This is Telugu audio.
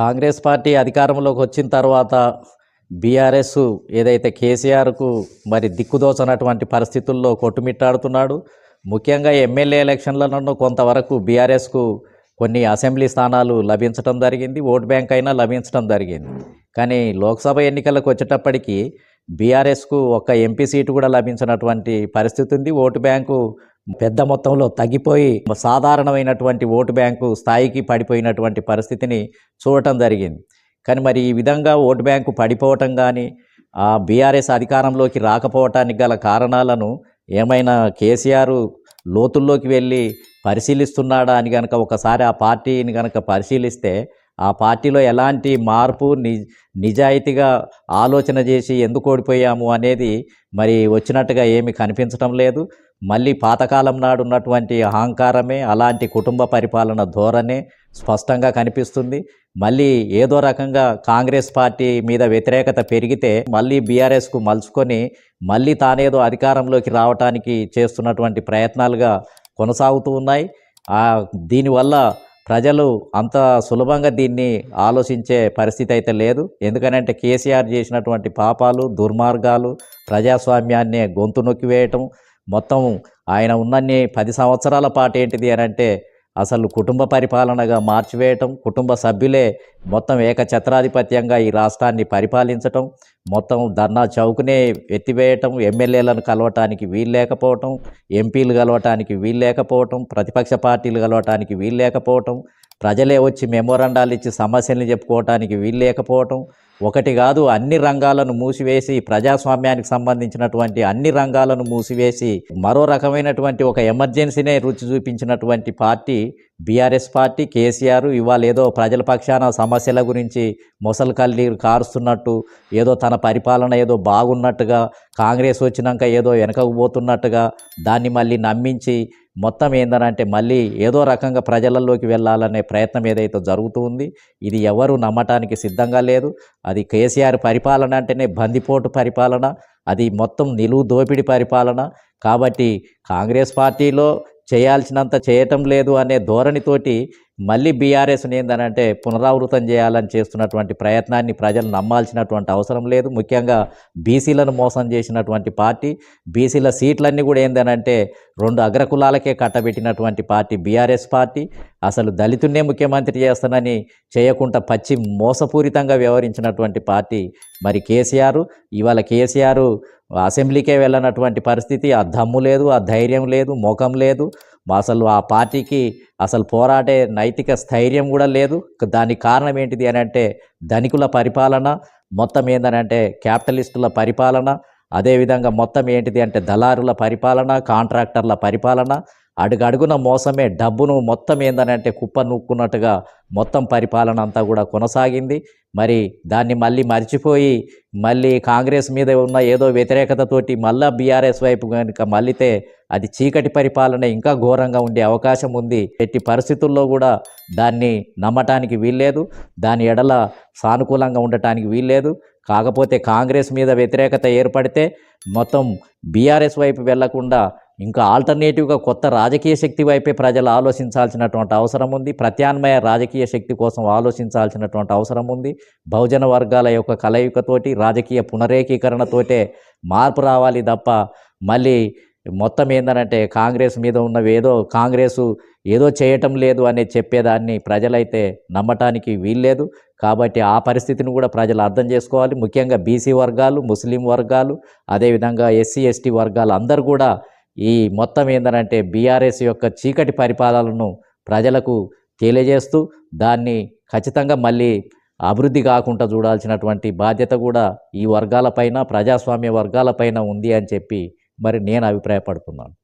కాంగ్రెస్ పార్టీ అధికారంలోకి వచ్చిన తర్వాత బీఆర్ఎస్ ఏదైతే కేసీఆర్కు మరి దిక్కుదోచనటువంటి పరిస్థితుల్లో కొట్టుమిట్టాడుతున్నాడు. ముఖ్యంగా ఎమ్మెల్యే ఎలక్షన్లను కొంతవరకు బీఆర్ఎస్కు కొన్ని అసెంబ్లీ స్థానాలు లభించడం జరిగింది ఓట్ బ్యాంక్ అయినా లభించడం జరిగింది. కానీ లోక్సభ ఎన్నికలకు వచ్చేటప్పటికి బీఆర్ఎస్కు ఒక ఎంపీ సీటు కూడా లభించినటువంటి పరిస్థితి ఉంది. ఓటు బ్యాంకు పెద్ద మొత్తంలో తగ్గిపోయి సాధారణమైనటువంటి ఓటు బ్యాంకు స్థాయికి పడిపోయినటువంటి పరిస్థితిని చూడటం జరిగింది. కానీ మరి ఈ విధంగా ఓటు బ్యాంకు పడిపోవటం కానీ ఆ బీఆర్ఎస్ అధికారంలోకి రాకపోవటానికి గల కారణాలను ఏమైనా కేసీఆర్ లోతుల్లోకి వెళ్ళి పరిశీలిస్తున్నాడా అని కనుక ఒకసారి ఆ పార్టీని కనుక పరిశీలిస్తే ఆ పార్టీలో ఎలాంటి మార్పు ని నిజాయితీగా ఆలోచన చేసి ఎందుకు ఓడిపోయాము అనేది మరి వచ్చినట్టుగా ఏమి కనిపించడం లేదు. మళ్ళీ పాతకాలం నాడు ఉన్నటువంటి అహంకారమే అలాంటి కుటుంబ పరిపాలన ధోరణే స్పష్టంగా కనిపిస్తుంది. మళ్ళీ ఏదో రకంగా కాంగ్రెస్ పార్టీ మీద వ్యతిరేకత పెరిగితే మళ్ళీ బీఆర్ఎస్కు మలుచుకొని మళ్ళీ తానేదో అధికారంలోకి రావటానికి చేస్తున్నటువంటి ప్రయత్నాలుగా కొనసాగుతూ ఉన్నాయి. దీనివల్ల ప్రజలు అంత సులభంగా దీన్ని ఆలోచించే పరిస్థితి అయితే లేదు. ఎందుకనంటే కేసీఆర్ చేసినటువంటి పాపాలు దుర్మార్గాలు ప్రజాస్వామ్యాన్ని గొంతు నొక్కివేయటం మొత్తం ఆయన ఉన్నన్ని పది సంవత్సరాల పాటు ఏంటిది అని అంటే అసలు కుటుంబ పరిపాలనగా మార్చివేయటం కుటుంబ సభ్యులే మొత్తం ఏకఛత్రాధిపత్యంగా ఈ రాష్ట్రాన్ని పరిపాలించటం మొత్తం ధర్నా చౌకునే ఎత్తివేయటం ఎమ్మెల్యేలను కలవటానికి వీలు లేకపోవటం ఎంపీలు కలవటానికి వీలు లేకపోవటం ప్రతిపక్ష పార్టీలు కలవటానికి వీలు లేకపోవటం ప్రజలే వచ్చి మెమోరండాలు ఇచ్చి సమస్యల్ని చెప్పుకోవటానికి వీలు లేకపోవటం. ఒకటి కాదు అన్ని రంగాలను మూసివేసి ప్రజాస్వామ్యానికి సంబంధించినటువంటి అన్ని రంగాలను మూసివేసి మరో రకమైనటువంటి ఒక ఎమర్జెన్సీనే రుచి చూపించినటువంటి పార్టీ బీఆర్ఎస్ పార్టీ కేసీఆర్ ఇవాళ ఏదో ప్రజల పక్షాన సమస్యల గురించి మొసలు కల్లి కారుస్తున్నట్టు ఏదో తన పరిపాలన ఏదో బాగున్నట్టుగా కాంగ్రెస్ వచ్చినాక ఏదో వెనకకు పోతున్నట్టుగా దాన్ని మళ్ళీ నమ్మించి మొత్తం ఏందనంటే మళ్ళీ ఏదో రకంగా ప్రజలలోకి వెళ్ళాలనే ప్రయత్నం ఏదైతే జరుగుతూ ఉంది ఇది ఎవరు నమ్మటానికి సిద్ధంగా లేదు. అది కేసీఆర్ పరిపాలన అంటేనే బందిపోటు పరిపాలన అది మొత్తం నిలువు దోపిడి పరిపాలన. కాబట్టి కాంగ్రెస్ పార్టీలో చేయాల్సినంత చేయటం లేదు అనే ధోరణితోటి మళ్ళీ బీఆర్ఎస్ని ఏందనంటే పునరావృతం చేయాలని చేస్తున్నటువంటి ప్రయత్నాన్ని ప్రజలు నమ్మాల్సినటువంటి అవసరం లేదు. ముఖ్యంగా బీసీలను మోసం చేసినటువంటి పార్టీ బీసీల సీట్లన్నీ కూడా ఏందనంటే రెండు అగ్రకులాలకే కట్టబెట్టినటువంటి పార్టీ బీఆర్ఎస్ పార్టీ. అసలు దళితున్నే ముఖ్యమంత్రి చేస్తానని చేయకుండా పచ్చి మోసపూరితంగా వ్యవహరించినటువంటి పార్టీ మరి కేసీఆర్. ఇవాళ కేసీఆర్ అసెంబ్లీకే వెళ్ళనటువంటి పరిస్థితి ఆ దమ్ము లేదు ఆ ధైర్యం లేదు ముఖం లేదు. అసలు ఆ పార్టీకి అసలు పోరాడే నైతిక స్థైర్యం కూడా లేదు. దానికి కారణం ఏంటిది అని అంటే ధనికుల పరిపాలన మొత్తం ఏందనంటే క్యాపిటలిస్టుల పరిపాలన అదేవిధంగా మొత్తం ఏంటిది అంటే దళారుల పరిపాలన కాంట్రాక్టర్ల పరిపాలన అడుగడుగున మోసమే డబ్బును మొత్తం ఏందనంటే కుప్ప నూక్కున్నట్టుగా మొత్తం పరిపాలన అంతా కూడా కొనసాగింది. మరి దాన్ని మళ్ళీ మర్చిపోయి మళ్ళీ కాంగ్రెస్ మీద ఉన్న ఏదో వ్యతిరేకతతోటి మళ్ళా బీఆర్ఎస్ వైపు కనుక మళ్ళీతే అది చీకటి పరిపాలన ఇంకా ఘోరంగా ఉండే అవకాశం ఉంది. ఎట్టి పరిస్థితుల్లో కూడా దాన్ని నమ్మటానికి వీల్లేదు. దాని ఎడల సానుకూలంగా ఉండటానికి వీల్లేదు. కాకపోతే కాంగ్రెస్ మీద వ్యతిరేకత ఏర్పడితే మొత్తం బీఆర్ఎస్ వైపు వెళ్ళకుండా ఇంకా ఆల్టర్నేటివ్గా కొత్త రాజకీయ శక్తి వైపే ప్రజలు ఆలోచించాల్సినటువంటి అవసరం ఉంది. ప్రత్యామ్నాయ రాజకీయ శక్తి కోసం ఆలోచించాల్సినటువంటి అవసరం ఉంది. బహుజన వర్గాల యొక్క కలయికతోటి రాజకీయ పునరేకీకరణతోటే మార్పు రావాలి తప్ప మళ్ళీ మొత్తం ఏందనంటే కాంగ్రెస్ మీద ఉన్నవి ఏదో కాంగ్రెసు ఏదో చేయటం లేదు అనే చెప్పేదాన్ని ప్రజలైతే నమ్మటానికి వీల్లేదు. కాబట్టి ఆ పరిస్థితిని కూడా ప్రజలు అర్థం చేసుకోవాలి. ముఖ్యంగా బీసీ వర్గాలు ముస్లిం వర్గాలు అదేవిధంగా ఎస్సీ ఎస్టీ వర్గాలు అందరూ కూడా ఈ మొత్తం ఏందనంటే బీఆర్ఎస్ యొక్క చీకటి పరిపాలనను ప్రజలకు తెలియజేస్తూ దాన్ని ఖచ్చితంగా మళ్ళీ అభివృద్ధి కాకుండా చూడాల్సినటువంటి బాధ్యత కూడా ఈ వర్గాలపైన ప్రజాస్వామ్య వర్గాలపైన ఉంది అని చెప్పి మరి నేను అభిప్రాయపడుతున్నాను.